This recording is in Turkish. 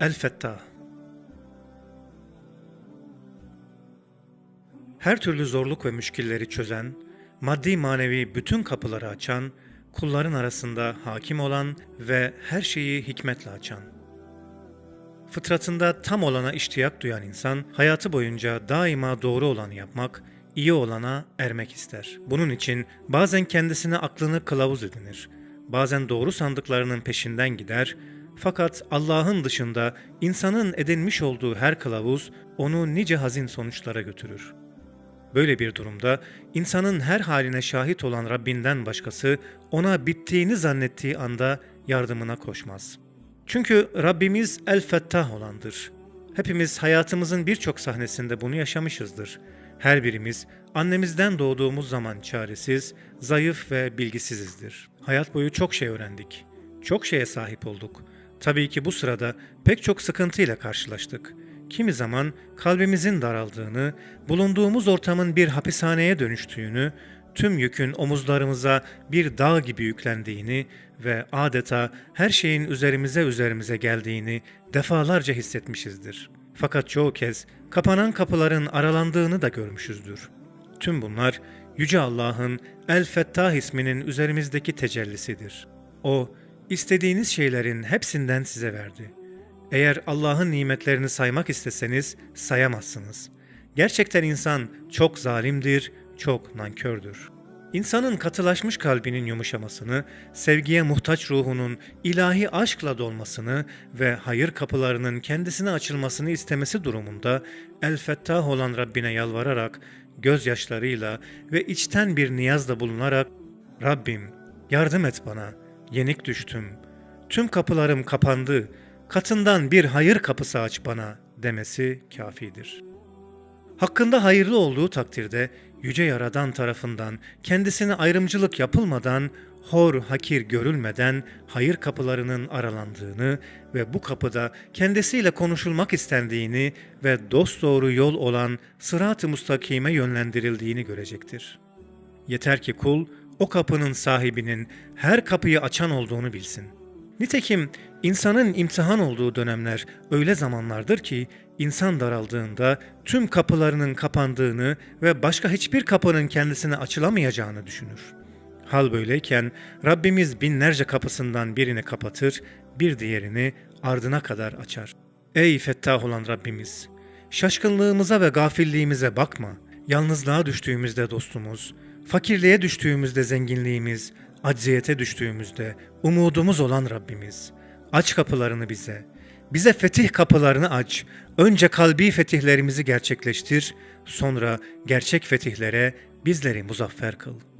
El Fettah Her türlü zorluk ve müşkilleri çözen, maddi manevi bütün kapıları açan, kulların arasında hakim olan ve her şeyi hikmetle açan. Fıtratında tam olana iştiyak duyan insan, hayatı boyunca daima doğru olanı yapmak, iyi olana ermek ister. Bunun için bazen kendisine aklını kılavuz edinir, bazen doğru sandıklarının peşinden gider, fakat Allah'ın dışında insanın edinmiş olduğu her kılavuz onu nice hazin sonuçlara götürür. Böyle bir durumda insanın her haline şahit olan Rabbinden başkası ona bittiğini zannettiği anda yardımına koşmaz. Çünkü Rabbimiz El Fettah olandır. Hepimiz hayatımızın birçok sahnesinde bunu yaşamışızdır. Her birimiz annemizden doğduğumuz zaman çaresiz, zayıf ve bilgisizizdir. Hayat boyu çok şey öğrendik. Çok şeye sahip olduk. Tabii ki bu sırada pek çok sıkıntıyla karşılaştık. Kimi zaman kalbimizin daraldığını, bulunduğumuz ortamın bir hapishaneye dönüştüğünü, tüm yükün omuzlarımıza bir dağ gibi yüklendiğini ve adeta her şeyin üzerimize üzerimize geldiğini defalarca hissetmişizdir. Fakat çoğu kez kapanan kapıların aralandığını da görmüşüzdür. Tüm bunlar Yüce Allah'ın El Fettah isminin üzerimizdeki tecellisidir. O, istediğiniz şeylerin hepsinden size verdi. Eğer Allah'ın nimetlerini saymak isteseniz sayamazsınız. Gerçekten insan çok zalimdir, çok nankördür. İnsanın katılaşmış kalbinin yumuşamasını, sevgiye muhtaç ruhunun ilahi aşkla dolmasını ve hayır kapılarının kendisine açılmasını istemesi durumunda El Fettah olan Rabbine yalvararak, gözyaşlarıyla ve içten bir niyazla bulunarak Rabbim yardım et bana, yenik düştüm, tüm kapılarım kapandı, katından bir hayır kapısı aç bana demesi kafidir. Hakkında hayırlı olduğu takdirde Yüce Yaradan tarafından kendisine ayrımcılık yapılmadan, hor hakir görülmeden hayır kapılarının aralandığını ve bu kapıda kendisiyle konuşulmak istendiğini ve dosdoğru yol olan sırat-ı mustakime yönlendirildiğini görecektir. Yeter ki kul o kapının sahibinin her kapıyı açan olduğunu bilsin. Nitekim insanın imtihan olduğu dönemler öyle zamanlardır ki insan daraldığında tüm kapılarının kapandığını ve başka hiçbir kapının kendisine açılamayacağını düşünür. Hal böyleyken Rabbimiz binlerce kapısından birini kapatır, bir diğerini ardına kadar açar. Ey fettah olan Rabbimiz! Şaşkınlığımıza ve gafilliğimize bakma. Yalnızlığa düştüğümüzde dostumuz, fakirliğe düştüğümüzde zenginliğimiz, acziyete düştüğümüzde umudumuz olan Rabbimiz. Aç kapılarını bize. Bize fetih kapılarını aç. Önce kalbi fetihlerimizi gerçekleştir, sonra gerçek fetihlere bizleri muzaffer kıl.''